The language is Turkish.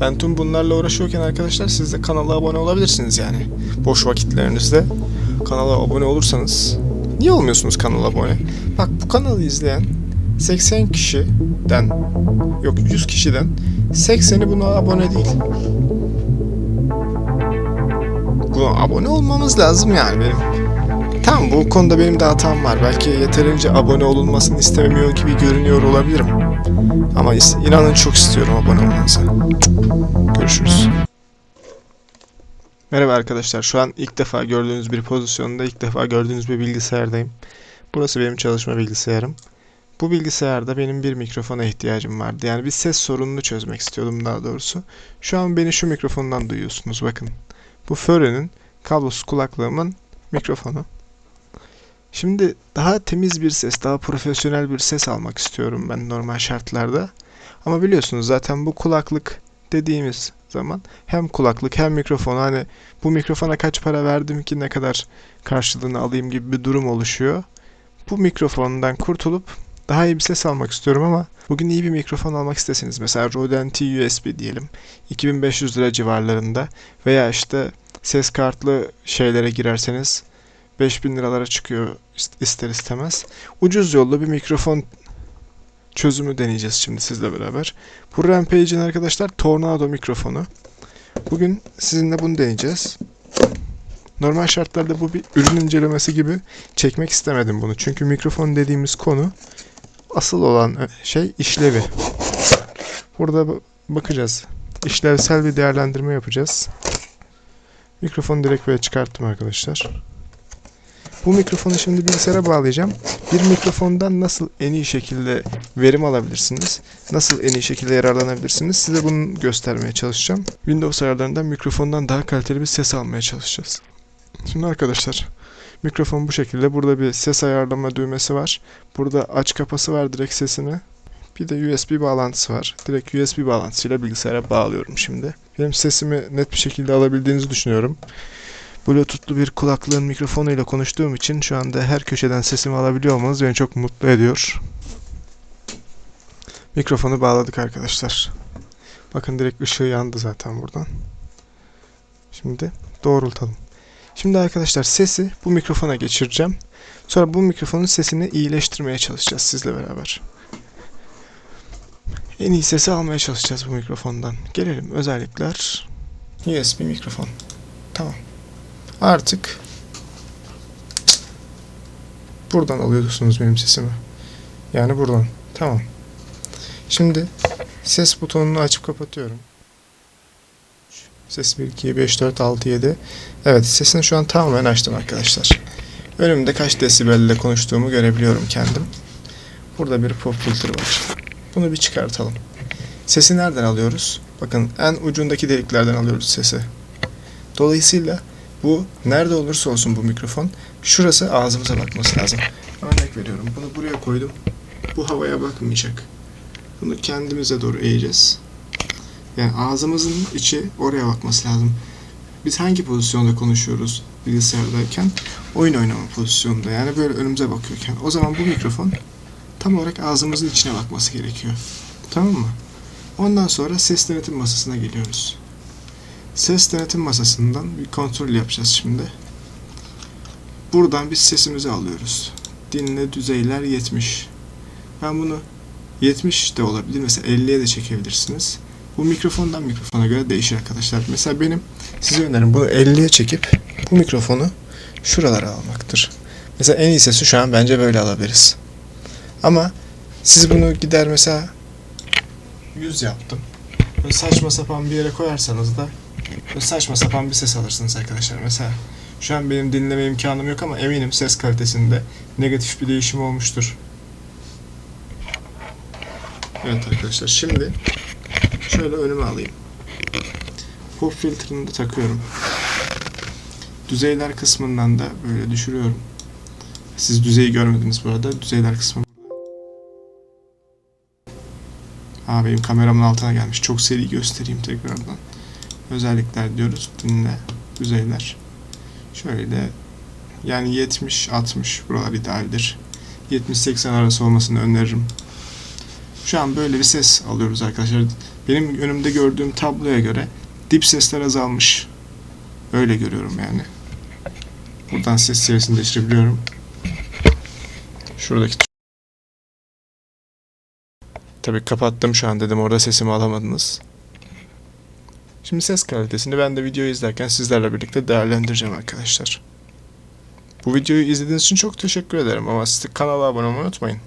Ben tüm bunlarla uğraşıyorken arkadaşlar siz de kanala abone olabilirsiniz yani. Boş vakitlerinizde kanala abone olursanız niye olmuyorsunuz kanala abone? Bak bu kanalı izleyen 80 kişiden yok 100 kişiden 80'i buna abone değil. Buna abone olmamız lazım yani benim. Tamam bu konuda benim de hatam var. Belki yeterince abone olunmasını istemiyor gibi görünüyor olabilirim. Ama inanın çok istiyorum abone olmanızı. Merhaba arkadaşlar. Şu an ilk defa gördüğünüz bir pozisyonda, ilk defa gördüğünüz bir bilgisayardayım. Burası benim çalışma bilgisayarım. Bu bilgisayarda benim bir mikrofona ihtiyacım vardı. Yani bir ses sorununu çözmek istiyordum daha doğrusu. Şu an beni şu mikrofondan duyuyorsunuz bakın. Bu Före'nin kablosuz kulaklığımın mikrofonu. Şimdi daha temiz bir ses, daha profesyonel bir ses almak istiyorum ben normal şartlarda. Ama biliyorsunuz zaten bu kulaklık dediğimiz zaman hem kulaklık hem mikrofon hani bu mikrofona kaç para verdim ki ne kadar karşılığını alayım gibi bir durum oluşuyor. Bu mikrofondan kurtulup daha iyi bir ses almak istiyorum ama bugün iyi bir mikrofon almak isteseniz mesela Rode NT USB diyelim 2500 lira civarlarında veya işte ses kartlı şeylere girerseniz 5000 liralara çıkıyor ist- ister istemez. Ucuz yollu bir mikrofon çözümü deneyeceğiz şimdi sizle beraber. Bu Rampage'in arkadaşlar Tornado mikrofonu. Bugün sizinle bunu deneyeceğiz. Normal şartlarda bu bir ürün incelemesi gibi çekmek istemedim bunu. Çünkü mikrofon dediğimiz konu asıl olan şey işlevi. Burada ba- bakacağız. İşlevsel bir değerlendirme yapacağız. Mikrofonu direkt böyle çıkarttım arkadaşlar. Bu mikrofonu şimdi bilgisayara bağlayacağım. Bir mikrofondan nasıl en iyi şekilde verim alabilirsiniz? Nasıl en iyi şekilde yararlanabilirsiniz? Size bunu göstermeye çalışacağım. Windows ayarlarından mikrofondan daha kaliteli bir ses almaya çalışacağız. Şimdi arkadaşlar mikrofon bu şekilde. Burada bir ses ayarlama düğmesi var. Burada aç kapası var direkt sesini. Bir de USB bağlantısı var. Direkt USB bağlantısıyla bilgisayara bağlıyorum şimdi. Benim sesimi net bir şekilde alabildiğinizi düşünüyorum. Bluetooth'lu bir kulaklığın mikrofonuyla konuştuğum için şu anda her köşeden sesimi alabiliyor olmanız beni çok mutlu ediyor. Mikrofonu bağladık arkadaşlar. Bakın direkt ışığı yandı zaten buradan. Şimdi doğrultalım. Şimdi arkadaşlar sesi bu mikrofona geçireceğim. Sonra bu mikrofonun sesini iyileştirmeye çalışacağız sizle beraber. En iyi sesi almaya çalışacağız bu mikrofondan. Gelelim özellikler. USB mikrofon. Tamam. Artık buradan alıyorsunuz benim sesimi. Yani buradan. Tamam. Şimdi ses butonunu açıp kapatıyorum. Ses 1, 2, 5, 4, 6, 7. Evet sesini şu an tamamen açtım arkadaşlar. Önümde kaç desibelle konuştuğumu görebiliyorum kendim. Burada bir pop filter var. Bunu bir çıkartalım. Sesi nereden alıyoruz? Bakın en ucundaki deliklerden alıyoruz sesi. Dolayısıyla bu nerede olursa olsun bu mikrofon şurası ağzımıza bakması lazım. Örnek veriyorum. Bunu buraya koydum. Bu havaya bakmayacak. Bunu kendimize doğru eğeceğiz. Yani ağzımızın içi oraya bakması lazım. Biz hangi pozisyonda konuşuyoruz bilgisayardayken? Oyun oynama pozisyonunda. Yani böyle önümüze bakıyorken. O zaman bu mikrofon tam olarak ağzımızın içine bakması gerekiyor. Tamam mı? Ondan sonra ses denetim masasına geliyoruz. Ses denetim masasından bir kontrol yapacağız şimdi. Buradan biz sesimizi alıyoruz. Dinle düzeyler 70. Ben bunu 70 de olabilir. Mesela 50'ye de çekebilirsiniz. Bu mikrofondan mikrofona göre değişir arkadaşlar. Mesela benim size önerim bunu 50'ye çekip bu mikrofonu şuralara almaktır. Mesela en iyi sesi şu an bence böyle alabiliriz. Ama siz bunu gider mesela 100 yaptım. Böyle saçma sapan bir yere koyarsanız da saçma sapan bir ses alırsınız arkadaşlar. Mesela şu an benim dinleme imkanım yok ama eminim ses kalitesinde negatif bir değişim olmuştur. Evet arkadaşlar şimdi şöyle önüme alayım. Pop filtre'ını da takıyorum. Düzeyler kısmından da böyle düşürüyorum. Siz düzeyi görmediniz bu arada. Düzeyler kısmı Aa benim kameramın altına gelmiş. Çok seri göstereyim tekrardan. Özellikler diyoruz. Dinle. Düzeyler. Şöyle yani 70-60 buralar idealdir. 70-80 arası olmasını öneririm. Şu an böyle bir ses alıyoruz arkadaşlar. Benim önümde gördüğüm tabloya göre dip sesler azalmış. Öyle görüyorum yani. Buradan ses seviyesini değiştirebiliyorum. Şuradaki Tabii kapattım şu an dedim orada sesimi alamadınız. Şimdi ses kalitesini ben de videoyu izlerken sizlerle birlikte değerlendireceğim arkadaşlar. Bu videoyu izlediğiniz için çok teşekkür ederim ama siz kanala abone olmayı unutmayın.